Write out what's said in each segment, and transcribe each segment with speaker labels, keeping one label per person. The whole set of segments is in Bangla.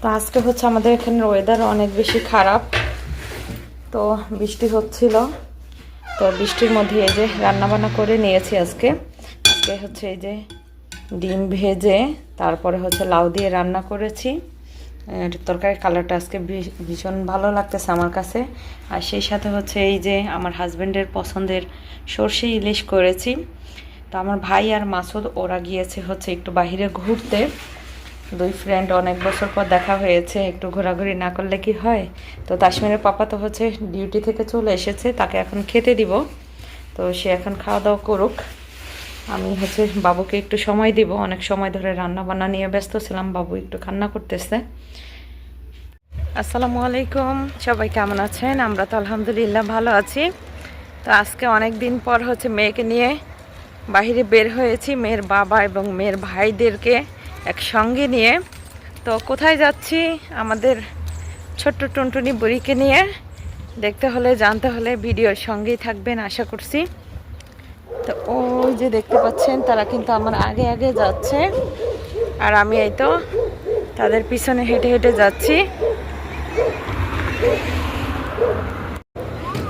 Speaker 1: তো আজকে হচ্ছে আমাদের এখানে ওয়েদার অনেক বেশি খারাপ। তো বৃষ্টি হচ্ছিল। তো বৃষ্টির মধ্যে এই যে রান্নাবান্না করে নিয়েছি আজকে। আজকে হচ্ছে এই যে ডিম ভেজে, তারপরে হচ্ছে লাউ দিয়ে রান্না করেছি। তরকারির কালারটা আজকে ভীষণ ভালো লাগতেছে আমার কাছে। আর সেই সাথে হচ্ছে এই যে আমার হাজব্যান্ডের পছন্দের সর্ষে ইলিশ করেছি। তো আমার ভাই আর মাসুদ, ওরা গিয়েছে হচ্ছে একটু বাইরে ঘুরতে। দুই ফ্রেন্ড অনেক বছর পর দেখা হয়েছে, একটু ঘোরাঘুরি না করলে কি হয়? তো তাসমিনের পাপা তো হচ্ছে ডিউটি থেকে চলে এসেছে, তাকে এখন খেতে দিব। তো সে এখন খাওয়া দাওয়া করুক। আমি হচ্ছে বাবুকে একটু সময় দিব, অনেক সময় ধরে রান্না বান্না নিয়ে ব্যস্ত ছিলাম, বাবু একটু কান্না করতেছে। আসসালামু আলাইকুম, সবাই কেমন আছেন? আমরা তো আলহামদুলিল্লাহ ভালো আছি। তো আজকে অনেক দিন পর হচ্ছে মেয়েকে নিয়ে বাইরে বের হয়েছি, মেয়ের বাবা এবং মেয়ের ভাইদেরকে। একসঙ্গে নিয়ে। তো কোথায় যাচ্ছি? আমাদের ছোট্ট টুনটুনি বুড়িকে নিয়ে। দেখতে হলে, জানতে হলে ভিডিওর সঙ্গেই থাকবেন, আশা করছি। তো ওই যে দেখতে পাচ্ছেন, তারা কিন্তু আমার আগে আগে যাচ্ছে। আর আমি এই তো তাদের পিছনে হেঁটে হেঁটে যাচ্ছি।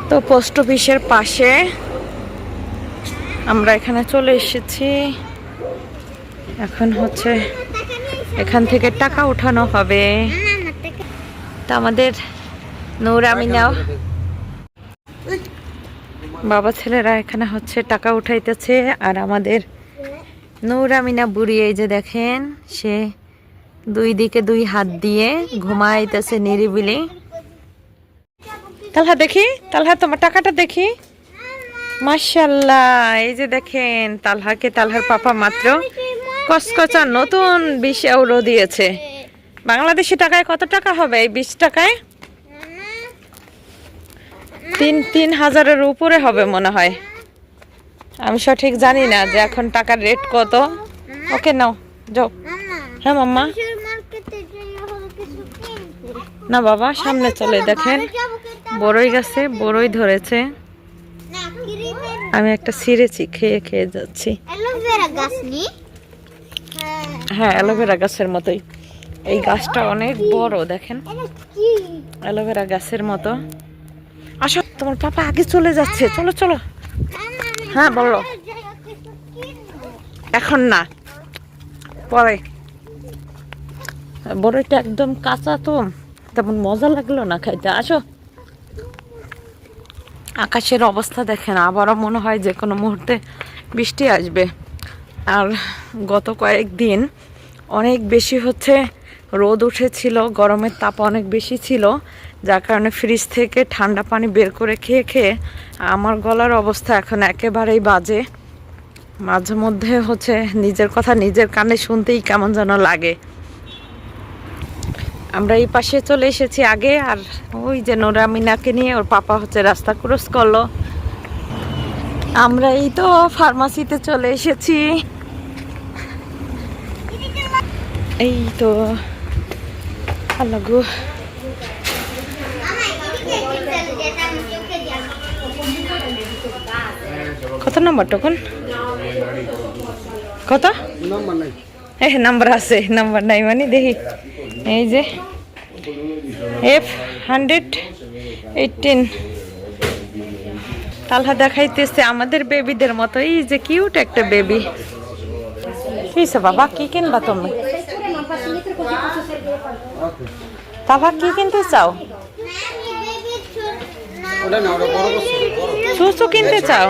Speaker 1: তো পোস্ট অফিসের পাশে আমরা এখানে চলে এসেছি। এখন হচ্ছে এখান থেকে টাকা উঠানো হবে। তা আমাদের নূর আমিনাও বাবা ছেলেরা এখানে হচ্ছে টাকা উঠাইতেছে, আর আমাদের নৌরামিনা বুড়ি, এই যে দেখেন, সে দুই দিকে দুই হাত দিয়ে ঘুমাইতেছে নিরিবিলি। তালহা দেখি, তালহা তোমার টাকাটা দেখি। মাশাল্লাহ, এই যে দেখেন, তালহাকে তালহার পাপা মাত্র কসকচা নতুন বিশ ইউরো দিয়েছে। বাংলাদেশি টাকায় কত টাকা হবে এই বিশ টাকায়? তিন তিন হাজারের উপরে হবে মনে হয়। আমি সঠিক জানি না যে এখন টাকার রেট কত। ওকে, নাও, যাও। হ্যাঁ মাম্মা। না বাবা, সামনে চলে, দেখেন। বড়ই গাছে, বড়ই ধরেছে। আমি একটা ছিঁড়েছি, খেয়ে খেয়ে যাচ্ছি। হ্যাঁ অ্যালোভেরা গাছের মতোই। এই গাছটা অনেক বড়, দেখেন। অ্যালোভেরা গাছের মতো। আসো, তোমার পাপা আগে চলে যাচ্ছে। চলো চলো। হ্যাঁ বলো। এখন না, পরে। বড়ইটা একদম কাঁচা তো, তেমন মজা লাগল না খাইতে। আসো। আকাশের অবস্থা দেখেন, আবারও মনে হয় যে কোনো মুহূর্তে বৃষ্টি আসবে। আর গত কয়েকদিন অনেক বেশি হচ্ছে রোদ উঠেছিল, গরমের তাপ অনেক বেশি ছিল, যার কারণে ফ্রিজ থেকে ঠান্ডা পানি বের করে খেয়ে খেয়ে আমার গলার অবস্থা এখন একেবারেই বাজে। মাঝে মধ্যে হচ্ছে নিজের কথা নিজের কানে শুনতেই কেমন যেন লাগে। আমরা এই পাশে চলে এসেছি আগে, আর ওই যে নোরা মিনাকে নিয়ে ওর পাপা হচ্ছে রাস্তা ক্রস করল। আমরা এই তো ফার্মাসিতে চলে এসেছি। এই তো আল্লাহ গো। কত নম্বর তখন কত? এই নাম্বার আছে, নাম্বার নাই মানে দেখি। এই যে এফ হান্ড্রেড এইটিন তালহা দেখাইতেছে আমাদের বেবিদের মতো। এই যে কিউট একটা বেবি কিসে বাবা, কি কিনবা তুমি? তালহা কি কিনতে চাও?
Speaker 2: ওটা না ওটা বড় করছে
Speaker 1: সুসু কিনতে চাও?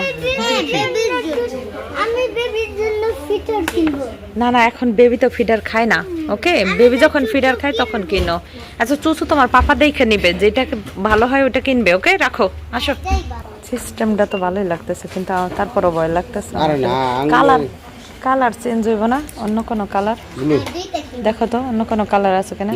Speaker 1: না না এখন বেবি তো ফিডার খায় না ওকে বেবি যখন ফিডার খায় তখন কিনো। আচ্ছা চুচু তোমার পাপা দেখে নিবে যেটা ভালো হয় ওটা কিনবে ওকে রাখো আসো। সিস্টেমটা তো ভালোই লাগতেছে কিন্তু তারপরও ভয় লাগতেছে।
Speaker 3: আরে না,
Speaker 1: কালার কালার চেঞ্জ হইব না অন্য কোনো কালার দেখো তো অন্য কোনো কালার আছে কিনা?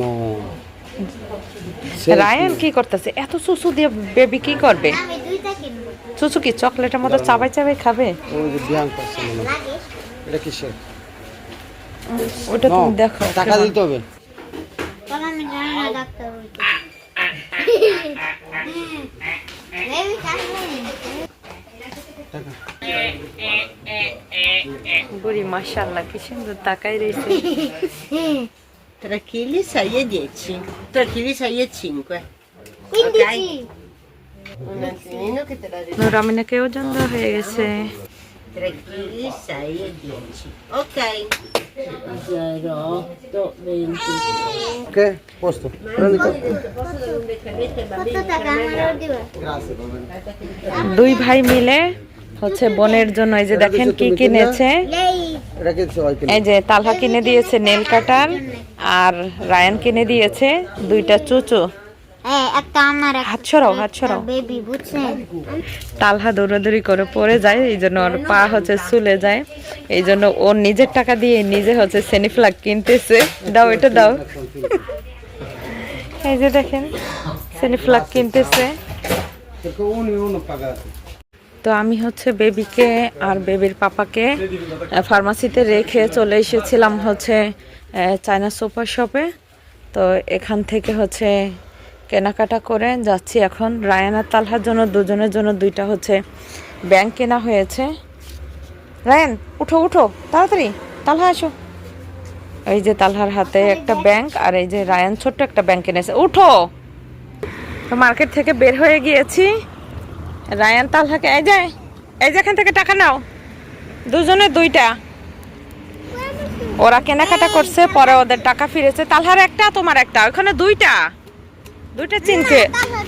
Speaker 1: রায়ান কি করতেছে? এত সুসু দিয়ে বেবি কি করবে?
Speaker 2: আমি দুইটা কিনবো।
Speaker 1: চুচু কি চকলেটের মতো চাবাই চাবাই খাবে?
Speaker 3: ওই যে বিয়ান করছে।
Speaker 2: লাগে।
Speaker 3: এটা কিসের?
Speaker 1: ওটা তুমি দেখো
Speaker 3: টাকা দিতে হবে।
Speaker 1: বুড়ি মাশাল্লাহ কি সুন্দর তাকাই রয়েছে
Speaker 4: 3 kg 6 e 10. 3 kg 6 e 5.
Speaker 2: 15. Okay.
Speaker 4: Un antenino che te la ricordo.
Speaker 1: নুরামিনাকে ওজন দেওয়া হয়ে গেছে
Speaker 4: 3 kg 6 e 10. Ok. 0, 8, 20.
Speaker 3: Che? Posto. Prendi te.
Speaker 4: Posso dare un?
Speaker 2: টাকা আমার দিবে
Speaker 3: Grazie, bambino.
Speaker 1: দুই ভাই মিলে হচ্ছে বোনের জন্য এই যে দেখেন কি কিনেছে?
Speaker 2: এই
Speaker 1: যে তালহা কিনে দিয়েছে নেল কাটার আর রায়ান কিনে দিয়েছে দুইটা চুচু।
Speaker 2: হ্যাঁ
Speaker 1: হাত সরাও হাত সরাও তালহা দৌড়াদৌড়ি করে পড়ে যায় এই জন্য ওর পা হচ্ছে চুলে যায়। এই জন্য ও নিজের টাকা দিয়ে নিজে হচ্ছে সেনিফ্লাগ কিনতেছে। দাও এটা দাও। এই যে দেখেন সেনিফ্লাগ কিনতেছে। তো আমি হচ্ছে বেবিকে আর বেবির পাপাকে ফার্মাসিতে রেখে চলে এসেছিলাম হচ্ছে চায়না সুপার শপে। তো এখান থেকে হচ্ছে কেনাকাটা করে যাচ্ছি এখন। রায়ান তালহার জন্য, দুজনের জন্য দুইটা হচ্ছে ব্যাংক কেনা হয়েছে। রায়ান, উঠো উঠো, তাড়াতাড়ি, তালহা আসো এই যে তালহার হাতে একটা ব্যাংক আর এই যে রায়ান ছোট্ট একটা ব্যাংক কিনেছে উঠো! তো মার্কেট থেকে বের হয়ে গিয়েছি। রায়ান তালহাকে এই যে, এই যেখান থেকে টাকা নাও। দুজনে দুইটা। ওরা কেনাকাটা করছে, পরে ওদের টাকা ফিরেছে। তালহার একটা, তোমার একটা ওখানে দুইটা। দুইটা
Speaker 2: তাহলে